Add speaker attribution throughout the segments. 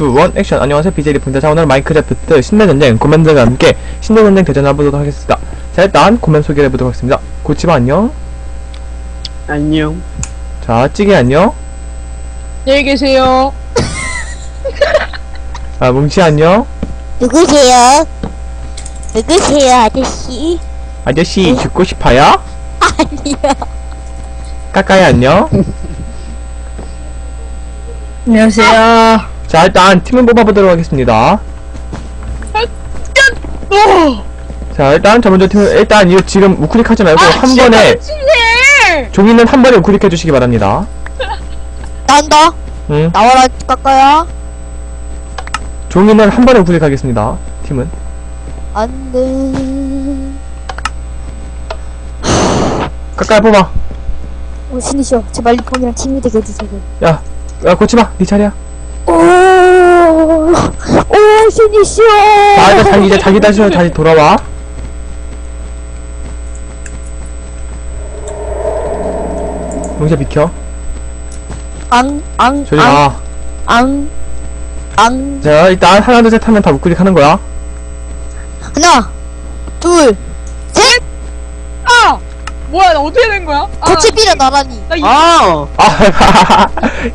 Speaker 1: 2, 1, 액션. 안녕하세요, BJ 리프입니다. 자, 오늘 마인크래프트 신내전쟁 코맨드가 함께 신내전쟁 대전을 해보도록 하겠습니다. 자, 일단 코맨 소개를 해보도록 하겠습니다. 고치바 안녕.
Speaker 2: 안녕.
Speaker 1: 자, 찌개 안녕.
Speaker 3: 안녕히 계세요.
Speaker 1: 아, 뭉치 안녕.
Speaker 4: 누구세요? 누구세요, 아저씨?
Speaker 1: 아저씨, 죽고 싶어요?
Speaker 4: 아니요.
Speaker 1: 까까이 안녕.
Speaker 3: 안녕하세요.
Speaker 1: 자, 일단 팀을 뽑아보도록 하겠습니다.
Speaker 3: 오!
Speaker 1: 자, 일단 저 먼저 팀을, 일단 이거 지금 우클릭 하지 말고 한 번에! 종이는 한 번에 우클릭 해 주시기 바랍니다.
Speaker 4: 난다.
Speaker 1: 응.
Speaker 4: 나와라, 까까야.
Speaker 1: 종이는 한 번에 우클릭 하겠습니다. 팀은.
Speaker 4: 안 돼.
Speaker 1: 까까이 뽑아.
Speaker 4: 오, 신이시여. 제발 리폼이랑 팀이 되게 해주세요.
Speaker 1: 야, 야, 고치마. 네 차례야.
Speaker 4: 오, 오.
Speaker 1: 자, 일단 자기, 이제 자기 다시, 다시 돌아와. 뭉치 비켜.
Speaker 4: 앙, 앙,
Speaker 1: 저리
Speaker 4: 앙,
Speaker 1: 가.
Speaker 4: 앙, 앙.
Speaker 1: 자, 일단 하나, 둘, 셋 하면 다 우클릭 하는 거야.
Speaker 4: 하나, 둘, 셋!
Speaker 3: 아! 뭐야, 나 어떻게 된 거야? 아,
Speaker 4: 고치비라 나란히.
Speaker 3: 나 이,
Speaker 2: 아!
Speaker 1: 아,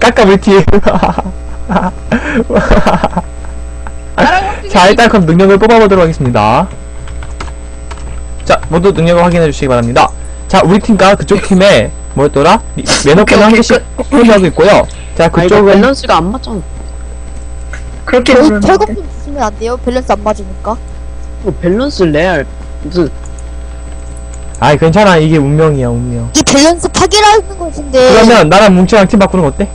Speaker 1: 까까 물티. 자, 일단 그럼 능력을 뽑아보도록 하겠습니다. 자, 모두 능력을 확인해 주시기 바랍니다. 자, 우리 팀과 그쪽 팀에 뭐였더라? 리- 매너권 한 개씩 소유하고 있고요. 자, 그쪽은
Speaker 2: 밸런스가 안 맞잖아.
Speaker 5: 그렇게
Speaker 4: 결국 좀 주시면 안 돼요? 밸런스 안 맞으니까.
Speaker 2: 이거 밸런스 레알. 무슨,
Speaker 1: 아이 괜찮아 이게 운명이야 운명.
Speaker 4: 이게 밸런스 파괴라는 것인데.
Speaker 1: 그러면 나랑 뭉치랑 팀 바꾸는 거 어때?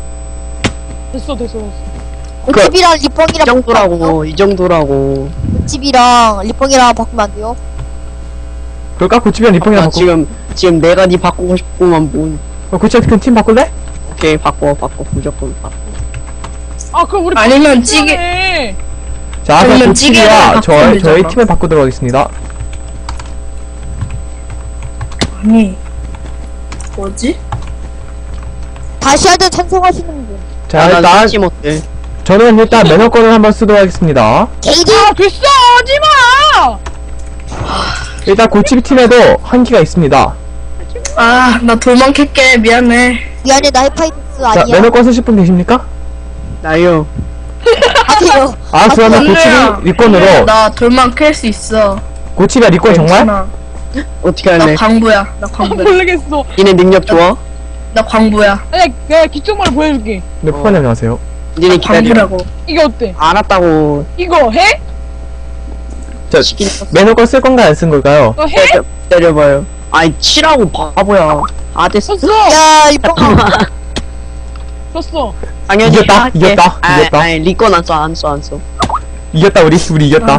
Speaker 3: 됐어, 됐어, 됐어.
Speaker 4: 고치비랑
Speaker 2: 이
Speaker 4: 리뽕이랑
Speaker 2: 정도라고, 이 정도라고.
Speaker 4: 고치비랑 리뽕이랑 바꾸면 안 돼요?
Speaker 1: 그럴까? 고치면 리펑이랑
Speaker 2: 나
Speaker 1: 바꿔.
Speaker 2: 지금, 지금 내가 니 바꾸고 싶구만, 뭔.
Speaker 1: 어, 고치 그럼 팀 바꿀래?
Speaker 2: 오케이, 바꿔, 바꿔, 무조건 바꿔.
Speaker 3: 아, 그럼 우리
Speaker 5: 아니면 찌개-
Speaker 1: 자, 그럼 고치와
Speaker 5: 바꾸면
Speaker 1: 저희
Speaker 5: 되잖아.
Speaker 1: 팀을 바꾸도록 하겠습니다.
Speaker 5: 아니 뭐지?
Speaker 4: 다시 하자 찬성하시는 분.
Speaker 1: 자,
Speaker 2: 아, 난
Speaker 1: 일단
Speaker 2: 팀 어때?
Speaker 1: 저는 일단 매너권을 한번 쓰도록 하겠습니다.
Speaker 4: 게이드!
Speaker 3: 아, 됐어! 하지 마!
Speaker 1: 일단 고치 팀에도 한기가 있습니다.
Speaker 5: 아 나 도망갈게 미안해
Speaker 4: 미안해, 나 헤파이트스
Speaker 1: 자,
Speaker 4: 아니야.
Speaker 1: 매너권 쓰실 분 계십니까?
Speaker 2: 나요.
Speaker 4: 아니에요.
Speaker 1: 아, 그러면
Speaker 5: 원래야.
Speaker 1: 고치 리권으로
Speaker 5: 나 돌망 캘수 있어
Speaker 1: 고치가 리권 정말?
Speaker 5: 괜찮아.
Speaker 2: 어떻게
Speaker 5: 나
Speaker 2: 할래?
Speaker 5: 광부야 나
Speaker 3: 아,
Speaker 5: 광부야
Speaker 3: 모르겠어.
Speaker 2: 니네 능력 좋아?
Speaker 5: 나 광부야
Speaker 3: 아니, 내가 기초말을 보여줄게.
Speaker 1: 네, 푸파님 안녕하세요.
Speaker 2: 니네 기다려.
Speaker 5: 광부라고
Speaker 3: 이게 어때?
Speaker 2: 알았다고.
Speaker 3: 이거 해?
Speaker 1: 자, 매너권 쓸 건가요, 안쓴 걸까요?
Speaker 3: 너 해?
Speaker 2: 기다려, 기다려봐요. 아이, 치라고, 바보야. 아, 됐어.
Speaker 3: 졌어!
Speaker 4: 야, 리뽕아.
Speaker 3: 졌어.
Speaker 2: 당연히
Speaker 1: 이겼다,
Speaker 2: 할게.
Speaker 1: 이겼다,
Speaker 2: 아,
Speaker 1: 이겼다.
Speaker 2: 아니, 리건 안 써, 안 써, 안 써.
Speaker 1: 이겼다, 우리. 우리 이겼다.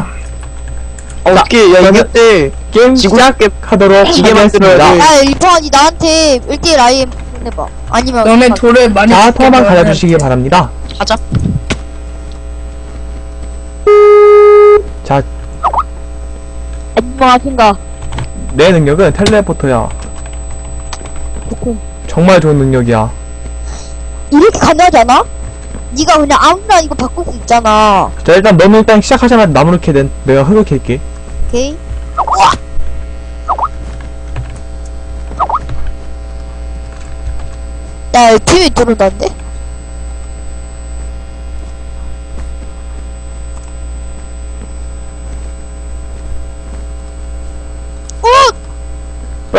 Speaker 2: 어, 어떻게, 야,
Speaker 1: 그러면-
Speaker 2: 이겼대.
Speaker 1: 게임
Speaker 2: 지구
Speaker 1: 시작하도록
Speaker 2: 지게
Speaker 1: 하겠습니다.
Speaker 2: 만들어야 돼.
Speaker 4: 야, 리뽕아, 니 나한테 1대1 IM 해봐. 아니면.
Speaker 5: 너네 돌을 많이
Speaker 1: 자,
Speaker 5: 거야.
Speaker 1: 가져주시기 바랍니다.
Speaker 2: 하자.
Speaker 1: 자,
Speaker 4: 리뽕아, 생각.
Speaker 1: 내 능력은 텔레포터야. 정말 좋은 능력이야.
Speaker 4: 이렇게 가능하지 않아? 니가 그냥 아무나 이거 바꿀 수 있잖아.
Speaker 1: 자, 일단 너는 일단 시작하자마자 나무를 캐 된, 내가 흙을 캘게.
Speaker 4: 오케이? 나 팀이 들어온다는데?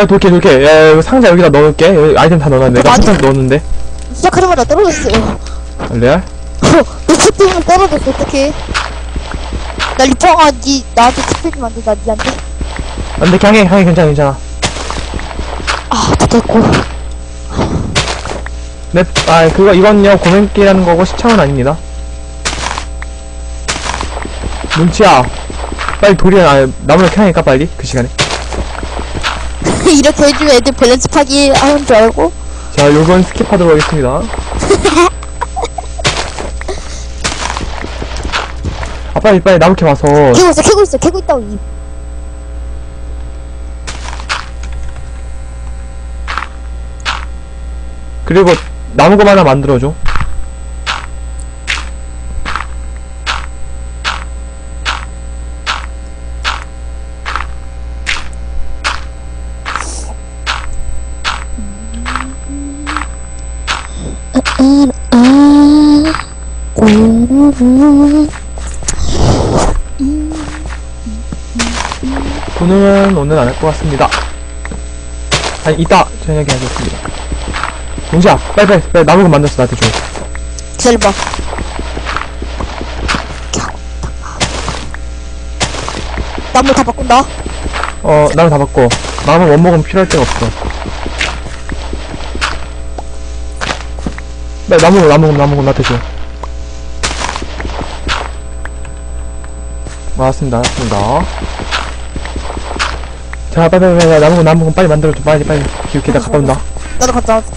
Speaker 1: 야, 돌게, 돌게. 야, 이거 상자 여기다 넣을게. 여기 아이템 다 넣어놨네. 내가 항상 넣었는데.
Speaker 4: 시작하자마자 떨어졌어요.
Speaker 1: 아, 레알?
Speaker 4: 너치 때문에 떨어졌어, 어떡해. 나 리뽕아, 니, 나한테 만들, 나 니한테.
Speaker 1: 안 돼, 그냥 해, 그냥 해, 괜찮아, 괜찮아.
Speaker 4: 아, 됐고.
Speaker 1: 네, 아, 그거, 이건요, 고맹기라는 거고, 시청은 아닙니다. 눈치야. 빨리 돌이야, 아, 나무를 캐야니까, 빨리. 그 시간에.
Speaker 4: 이렇게 해주면 애들 밸런스 파기 하는 줄 알고.
Speaker 1: 자, 요건 스킵하도록 하겠습니다. 아, 빨리, 빨리 나무 캐 와서.
Speaker 4: 캐고 있어, 캐고 있어, 캐고 있다고, 이.
Speaker 1: 그리고 나무 검 하나 만들어줘. 분은 오늘 안 할 것 같습니다. 아니, 이따 저녁에 하겠습니다. 용지야, 빨리빨리, 빨리 나무를 만들어서 나한테 줘.
Speaker 4: 기다려봐. 나무 다 바꾼다.
Speaker 1: 어, 나무 다 바꿔. 나무 원목은 필요할 데가 없어. 빨리 나무, 나무, 나무 나한테 줘. 나왔습니다, 나왔습니다. 자, 빨리, 빨리, 빨리, 나무, 나무 빨리 만들어줘. 빨리, 빨리. 기웃기다 갔다 온다.
Speaker 4: 나도 갔다 왔어.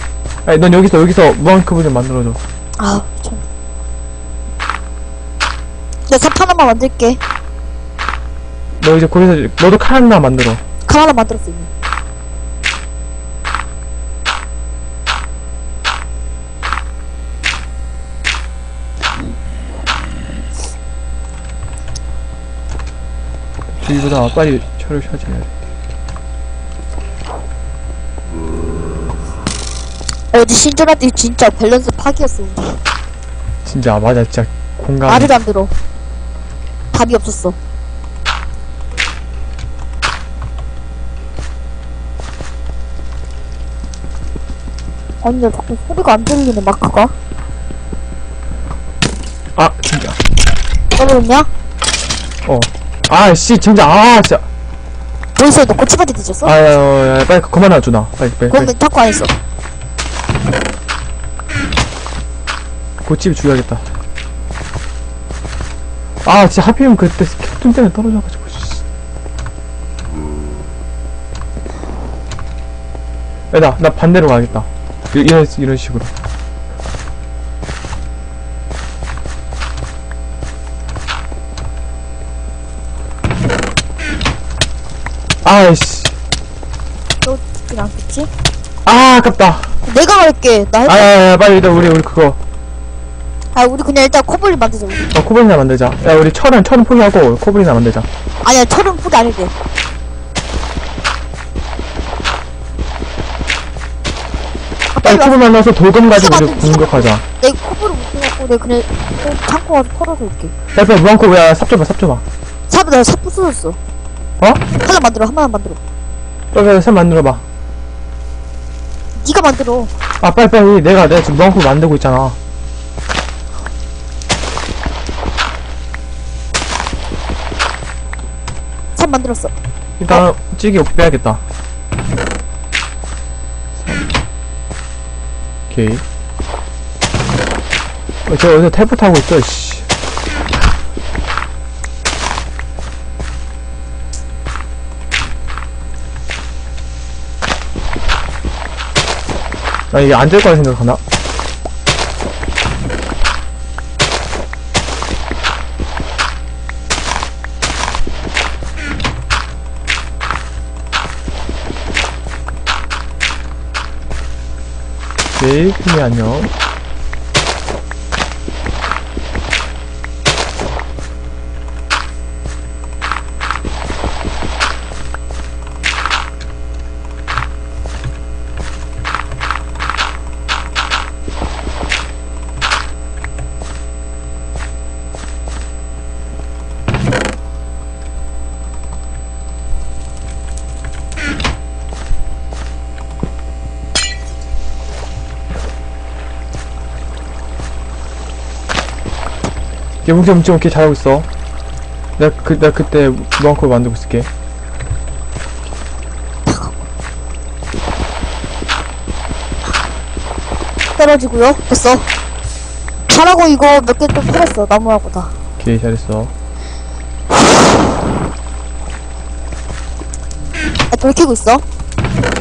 Speaker 1: 아니, 넌 여기서, 여기서 무한큐브 좀 만들어줘.
Speaker 4: 아, 참. 내삽 하나만 만들게.
Speaker 1: 너 이제 거기서, 너도 칼 하나 만들어.
Speaker 4: 칼 하나 만들었어, 이미.
Speaker 1: 주위보다 빨리 철을 찾아야 돼.
Speaker 4: 어제 신전한테 진짜 밸런스 파기였어.
Speaker 1: 진짜, 맞아, 진짜. 공감.
Speaker 4: 말을 안 들어. 답이 없었어. 아니, 나 자꾸 소리가 안 들리네, 마크가.
Speaker 1: 아, 진짜.
Speaker 4: 떨어졌냐?
Speaker 1: 어. 아, 씨, 진짜, 아, 진짜.
Speaker 4: 어디서 너 꼬치바지 뒤졌어?
Speaker 1: 아, 야, 야, 야, 빨리 그만 놔줘, 나. 빨리, 빨리, 빨리.
Speaker 4: 그러면 탁구 안 했어.
Speaker 1: 고집이 죽여야겠다. 아, 진짜 하필이면 그때 캡틴 때문에 떨어져가지고, 씨. 야, 나, 나 반대로 가야겠다. 이- 이런, 이런 식으로. 아이씨.
Speaker 4: 너 죽진 않겠지?
Speaker 1: 아, 아깝다.
Speaker 4: 내가 할게. 나 할
Speaker 1: 아.
Speaker 4: 야,
Speaker 1: 야, 빨리 일단 우리, 우리 그거.
Speaker 4: 아, 우리 그냥 일단 코블리 만들자, 우리.
Speaker 1: 어, 코블리나 만들자. 야, 우리 철은, 철은 포기하고 코블리나 만들자.
Speaker 4: 아니야, 철은 포기 안 해도 돼. 아,
Speaker 1: 빨리
Speaker 4: 빨리 와.
Speaker 1: 코블 만나서 돌검 가지고 우리. 공격하자.
Speaker 4: 내 코블을 못 해갖고 내가 그냥 좀 창고 가서 털어서 올게.
Speaker 1: 빨리, 빨리 무한코, 야, 삽 줘봐, 삽 줘봐.
Speaker 4: 삽, 나삽 부서졌어.
Speaker 1: 어?
Speaker 4: 하나 만들어, 하나 만들어.
Speaker 1: 빨리, 빨리, 삽 만들어봐.
Speaker 4: 네가 만들어.
Speaker 1: 아, 빨리, 빨리. 내가, 내가 지금 무한코 만들고 있잖아.
Speaker 4: 삽 만들었어.
Speaker 1: 일단, 찌개 옷 빼야겠다. 오케이. 어, 저 어디서 텔포 타고 있어, 씨. 나 이게 안 될 거라 생각하나? 오케이, 큰이 안녕. 얘 뭉치 뭉치 오케이 잘하고 있어. 내가 그, 내가 그때 무한콜 만들고 있을게.
Speaker 4: 떨어지고요. 됐어. 잘하고 이거 몇 개 좀 풀었어. 나무하고 다.
Speaker 1: 오케이 잘했어.
Speaker 4: 아, 돌 캐고 있어.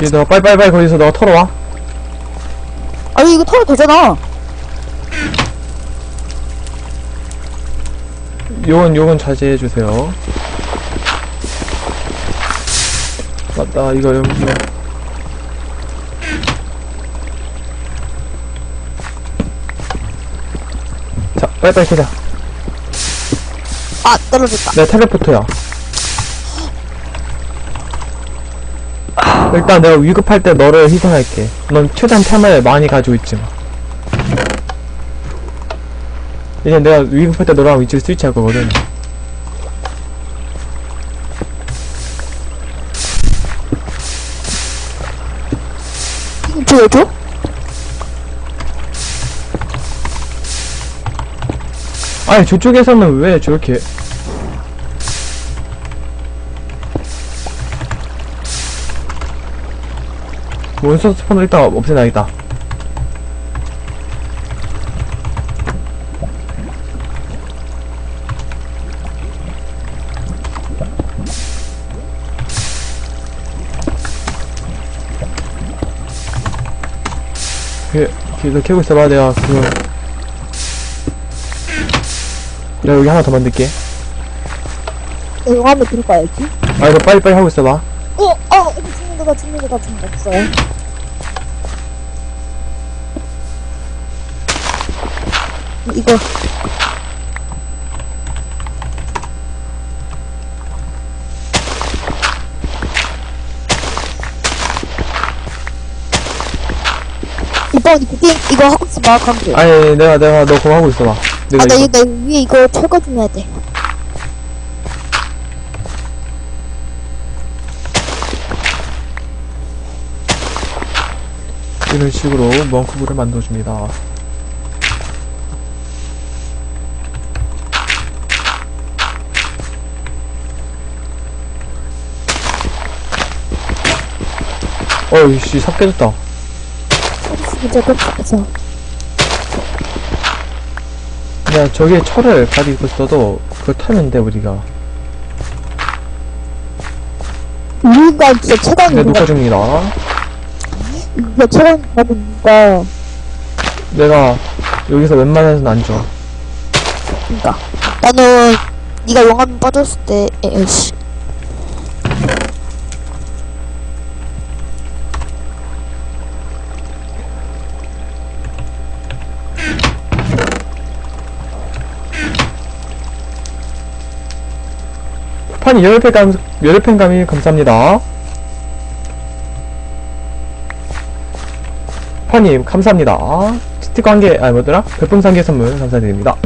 Speaker 1: 얘너 빨리빨리 거기서 너가 털어와.
Speaker 4: 아니, 이거 털어도 되잖아.
Speaker 1: 요건 요건 자제해 주세요. 맞다 이거 여기 자 빨리빨리 캐자.
Speaker 4: 아, 떨어졌다.
Speaker 1: 내가 텔레포트야. 일단 내가 위급할 때 너를 희생할게. 넌 최대한 템을 많이 가지고 있지 마 이제 내가 위급할 때 너랑 위치를 스위치할 거거든.
Speaker 4: 이거 보여줘?
Speaker 1: 아니, 저쪽에서는 왜 저렇게. 몬스터 스폰을 일단 없애놔야겠다. 그, 그, 캐고 있어봐, 내가, 그거. 내가 여기 하나 더 만들게.
Speaker 4: 나 용암에 들어가야지.
Speaker 1: 아, 이거 빨리빨리 하고 있어봐.
Speaker 4: 어, 어, 이거 죽는 거가 죽는 거가 죽는 거 없어요. 이거 이번 이거 게임 이거 하고 있어 봐 감기.
Speaker 1: 아니, 내가, 내가, 너 그거 하고 있어 봐. 내가
Speaker 4: 아나
Speaker 1: 이거.
Speaker 4: 이거 나 위에 이거 철거 좀 해야 돼.
Speaker 1: 이런 식으로 멍크볼을 만들어줍니다. 어이씨, 삽 깨졌다.
Speaker 4: 진짜 깜짝이야.
Speaker 1: 야, 저기에 철을 가지고 있어도 그걸 타면 돼, 우리가.
Speaker 4: 우리가 진짜 최강인
Speaker 1: 녹화. 중입니다.
Speaker 4: 진짜 최강인 거니까.
Speaker 1: 내가 여기서 웬만해서는 안 줘.
Speaker 4: 그니까 나는 네가 용암 빠졌을 때 에이씨
Speaker 1: 판이 열흘 감, 열흘 팬감이 감사합니다. 파님, 감사합니다. 스티커 한 개, 아니, 뭐더라? 별풍선 한개 선물 감사드립니다.